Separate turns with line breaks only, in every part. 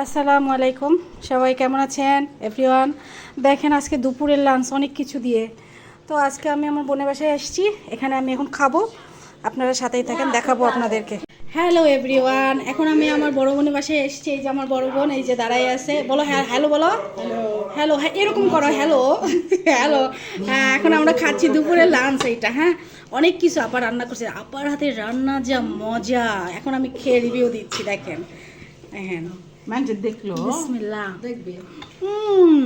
আসসালামু আলাইকুম। সবাই কেমন আছেন? এভরিওয়ান দেখেন আজকে দুপুরের লাঞ্চ অনেক কিছু দিয়ে। তো আজকে আমি আমার বোনের বাসায় এসেছি এখানে আমি এখন খাব। আপনারা সাথেই থাকেন, দেখাবো আপনাদেরকে। হ্যালো এভরিওয়ান এখন আমি আমার বড় বোনের বাসায় এসেছি। এই যে আমার বড় বোন, এই যে দাঁড়াই আছে। বলো হ্যাঁ হ্যালো বলো। হ্যালো হ্যাঁ এরকম করো হ্যালো হ্যালো হ্যাঁ এখন আমরা খাচ্ছি দুপুরের লাঞ্চ এইটা হ্যাঁ? অনেক কিছু আপা রান্না করছে। আপার হাতে রান্না যা মজা। এখন আমি খেয়ে রিভিউ দিচ্ছি, দেখেন। হ্যাঁ
মানুষ দেখল।
বিসমিল্লাহ
দেখবে।
হুম।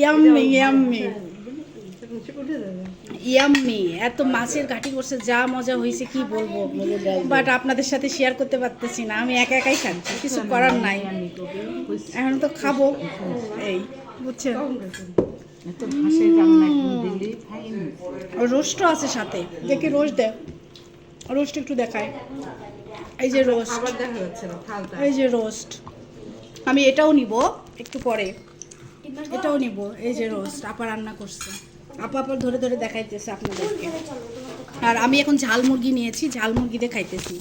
Yummy yummy. ইয়াম্মি এত মাছের ঘাটি করছে যা মজা হয়েছে কি বলব? বাট আপনাদের সাথে শেয়ার করতে পারতেছি না আমি একা একাই খাচ্ছি কিছু করার নাই। এখন তো খাব। এই বুঝছেন? রোস্টও আছে সাথে। দেখি রোস্ট দেয় রোস্ট একটু দেখায়। এই যে রোস্ট।
আবার দেখা যাচ্ছে না থালটা
এই যে রোস্ট। আমি এটাও নিব একটু পরে। এটাও নিব এই যে রোস্ট আপা রান্না করছে। আপা আপা ধরে ধরে দেখাইতেছে আপনাদেরকে। আর আমি এখন ঝাল মুরগি নিয়েছি ঝাল মুরগি দিয়ে খাইতেছি।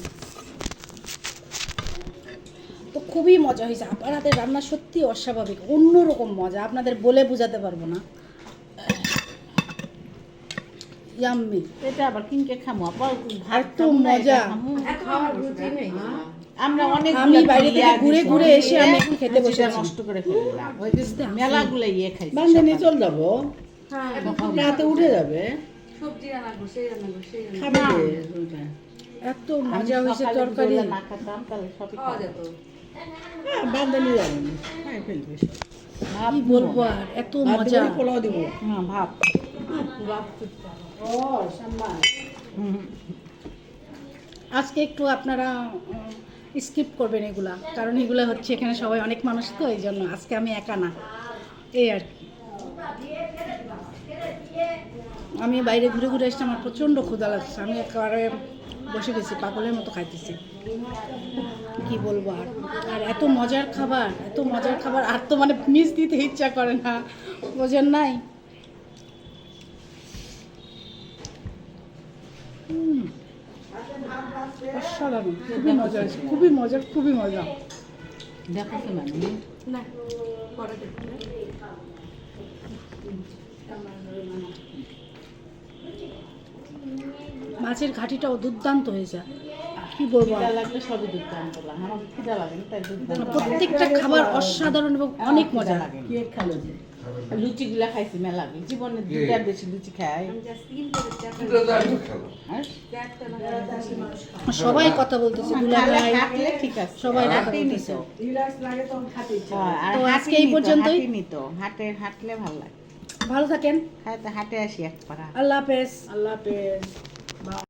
তো খুবই মজা হয়েছে। আপার হাতের রান্না সত্যি অস্বাভাবিক অন্যরকম মজা। আপনাদের বলে বোঝাতে পারব না। ইয়াম্মি
এটা আবার কিনকে খামো? আবার
আর তো মজা।
আমরা অনেক
আমি বাইরে থেকে ঘুরে ঘুরে এসে আমি এখন খেতে বসেছি।
নষ্ট করে ফেললাম। ওই যে মেলাগুলো ইয়ে খাইছি
বান্ধে চল যাব। রাতে উঠে যাবে। খাবে যে ওইটা।
এত মজা হয়েছে তরকারি।
না খেতাম তাহলে সবই খাওয়া যেত।
হ্যাঁ, বান্ধে নিয়ে যাবে খাই ফেলবে
কি বলব আর? এত মজা।
পোলাও দিব।
হ্যাঁ ভাব
আজকে একটু আপনারা স্কিপ করবেন এগুলা, কারণ এগুলা হচ্ছে এখানে সবাই অনেক মানুষ তো, এই জন্য আজকে আমি একা না। এই আর কি। আমি বাইরে ঘুরে ঘুরে এসে আমার প্রচণ্ড ক্ষুধা লাগছে, আমি একেবারে বসে গেছি, পাগলের মতো খাইতেছি। কি বলব আর? আর এত মজার খাবার, এত মজার খাবার, আর তো মানে মিস দিতে ইচ্ছা করে না, বোঝেন নাই? অসাধারণ খুবই মজা হয়েছে খুবই মজা খুবই মজা।
দেখো তো মানে
মাছের ঘাটিটাও দুর্দান্ত হয়েছে কি বলব
সবই দুর্দান্ত লাগে আমার খিদা লাগে না তাই দুর্দান্ত
প্রত্যেকটা খাবার অসাধারণ এবং অনেক মজা। লাগে।
খালো যে
লুচি গুলা খাইছি মেলা জীবনে দুটা বেশি লুচি খাই। হ্যাঁ?
সবাই কথা বলতেছে
ঠিক আছে।
সবাই কথা বলতেছে।
হ্যাঁ,
তো আজকে এই
নিত,
পর্যন্তই।
নিত। হাটে হাঁটলে ভালো লাগে।
ভালো থাকেন।
হাটে হাটে আসি এক পারা
আল্লাহ হাফেজ।
আল্লাহ হাফেজ।